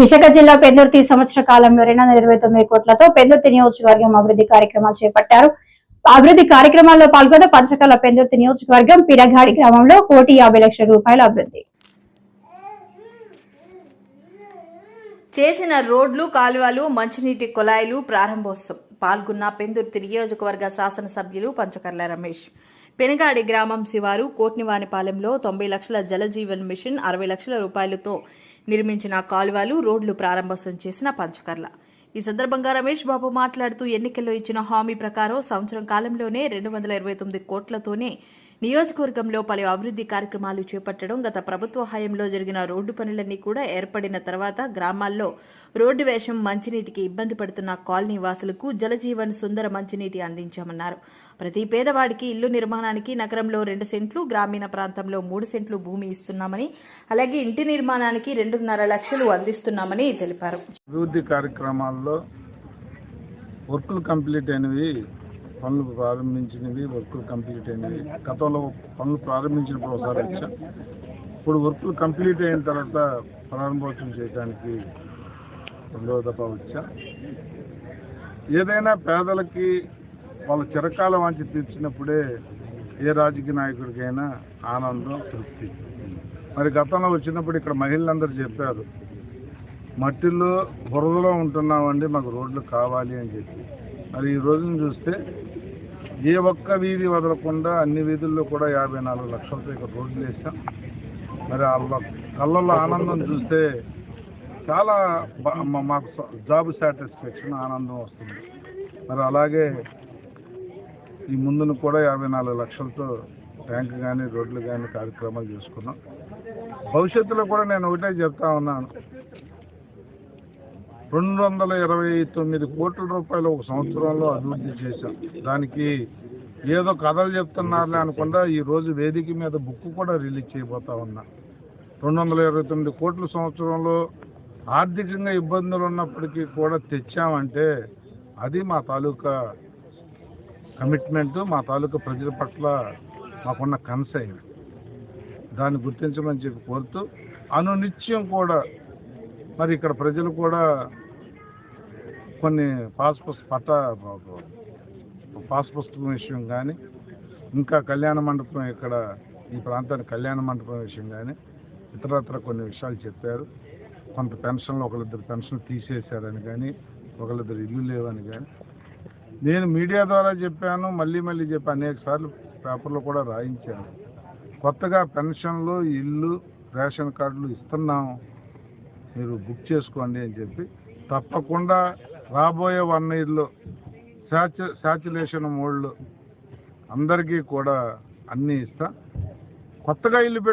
విశాఖ జిల్లా పెందుర్తి సంవత్సర కాలంలో రెండు వందల ఇరవై తొమ్మిది కోట్లతో పెందుర్తి నియోజకవర్గం అభివృద్ధి కార్యక్రమాలు చేపట్టారు. అభివృద్ధి కార్యక్రమాల్లో పాల్గొన్న పంచకాల పెందుర్తి నియోజకవర్గం పిడగాడి గ్రామంలో కోటి యాభై లక్షల రూపాయల అభివృద్ధి. చేసిన రోడ్లు కాలువలు మంచినీటి కుళాయిలు ప్రారంభోత్సవం. పాల్గొన్న పెందుర్తి నియోజకవర్గ శాసనసభ్యులు పంచకర్ల రమేష్. పెనగాడి గ్రామం శివారు కోట్నివానిపాలెంలో తొంభై లక్షల జలజీవన్ మిషన్ అరవై లక్షల రూపాయలతో నిర్మించిన కాలువలు రోడ్లు ప్రారంభోత్సవం చేసిన పంచకర్ల. ఈ సందర్భంగా రమేష్ బాబు మాట్లాడుతూ ఎన్నికల్లో ఇచ్చిన హామీ ప్రకారం సంవత్సరం కాలంలోనే రెండు వందల ఇరవై తొమ్మిది కోట్లతోనే నియోజకవర్గంలో పలు అభివృద్ధి కార్యక్రమాలు చేపట్టడం గత ప్రభుత్వ హయాంలో జరిగిన రోడ్డు పనులన్నీ కూడా ఏర్పడిన తర్వాత గ్రామాల్లో రోడ్డు వేషం మంచినీటికి ఇబ్బంది పడుతున్న కాలనీ వాసులకు జలజీవన్ సుందర మంచినీటి అందించామన్నారు. ప్రతి పేదవాడికి ఇల్లు నిర్మాణానికి నగరంలో రెండు సెంట్లు గ్రామీణ ప్రాంతంలో మూడు సెంట్లు భూమి ఇస్తున్నామని అలాగే ఇంటి నిర్మాణానికి రెండున్నర లక్షలు అందిస్తున్నామని తెలిపారు. అభివృద్ధి కార్యక్రమాల్లో వర్కులు కంప్లీట్ అయినవి పనులు ప్రారంభించినవి వర్కులు కంప్లీట్ అయినవి. గతంలో పనులు ప్రారంభించినప్పుడు ఒకసారి వచ్చా. ఇప్పుడు వర్కులు కంప్లీట్ అయిన తర్వాత ప్రారంభోత్సవం చేయడానికి రెండవ దఫా వచ్చా. ఏదైనా పేదలకి వాళ్ళ చిరకాల వాంచి తీర్చినప్పుడే ఏ రాజకీయ నాయకుడికైనా ఆనందం తృప్తి. మరి గతంలో వచ్చినప్పుడు ఇక్కడ మహిళలందరూ చెప్పారు మట్టిలో బురదలో ఉంటున్నామండి మాకు రోడ్లు కావాలి అని చెప్పి. మరి ఈ రోజున చూస్తే ఏ ఒక్క వీధి వదలకుండా అన్ని వీధుల్లో కూడా యాభై నాలుగు లక్షలతో ఇక్కడ రోడ్లు వేసాం మరి వాళ్ళ కళ్ళల్లో ఆనందం చూస్తే చాలా బా- మా- మాకు జాబ్ సాటిస్ఫాక్షన్ ఆనందం వస్తుంది. మరి అలాగే ఈ ముందును కూడా యాభై నాలుగు లక్షలతో ట్యాంక్ కానీ రోడ్లు కానీ కార్యక్రమాలు చేసుకున్నాం. భవిష్యత్తులో కూడా నేను ఒకటే చెప్తా ఉన్నాను. రెండు వందల ఇరవై తొమ్మిది కోట్ల రూపాయలు ఒక సంవత్సరంలో అభివృద్ధి చేశాం. దానికి ఏదో కథలు చెప్తున్నారులే అనుకుండా ఈ రోజు వేదిక మీద బుక్ కూడా రిలీజ్ చేయబోతా ఉన్నా. రెండు వందల ఇరవై తొమ్మిది కోట్ల సంవత్సరంలో ఆర్థికంగా ఇబ్బందులు ఉన్నప్పటికీ కూడా తెచ్చామంటే అది మా తాలూకా కమిట్మెంట్ మా తాలూకా ప్రజల పట్ల మాకున్న కన్సైన్. దాన్ని గుర్తించమని చెప్పి కోరుతూ అనునిత్యం కూడా మరి ఇక్కడ ప్రజలు కూడా కొన్ని పాస్ పట్ట పాస్ పుస్తకం విషయం కానీ ఇంకా కళ్యాణ మండపం ఇక్కడ ఈ ప్రాంతానికి కళ్యాణ మండపం విషయం కానీ ఇతరత్ర కొన్ని విషయాలు చెప్పారు. కొంత పెన్షన్లు ఒకరిద్దరు పెన్షన్లు తీసేశారని కానీ ఒకరిద్దరు ఇల్లు లేవని కానీ. నేను మీడియా ద్వారా చెప్పాను మళ్ళీ మళ్ళీ చెప్పి అనేక సార్లు పేపర్లో కూడా రాయించాను. కొత్తగా పెన్షన్లు ఇల్లు రేషన్ కార్డులు ఇస్తున్నాము. మీరు బుక్ చేసుకోండి అని చెప్పి తప్పకుండా రాబోయే వన్ ఇయర్లో శాచు శాచులేషన్ మోడ్లో అందరికీ కూడా అన్నీ ఇస్తా. కొత్తగా ఇల్లు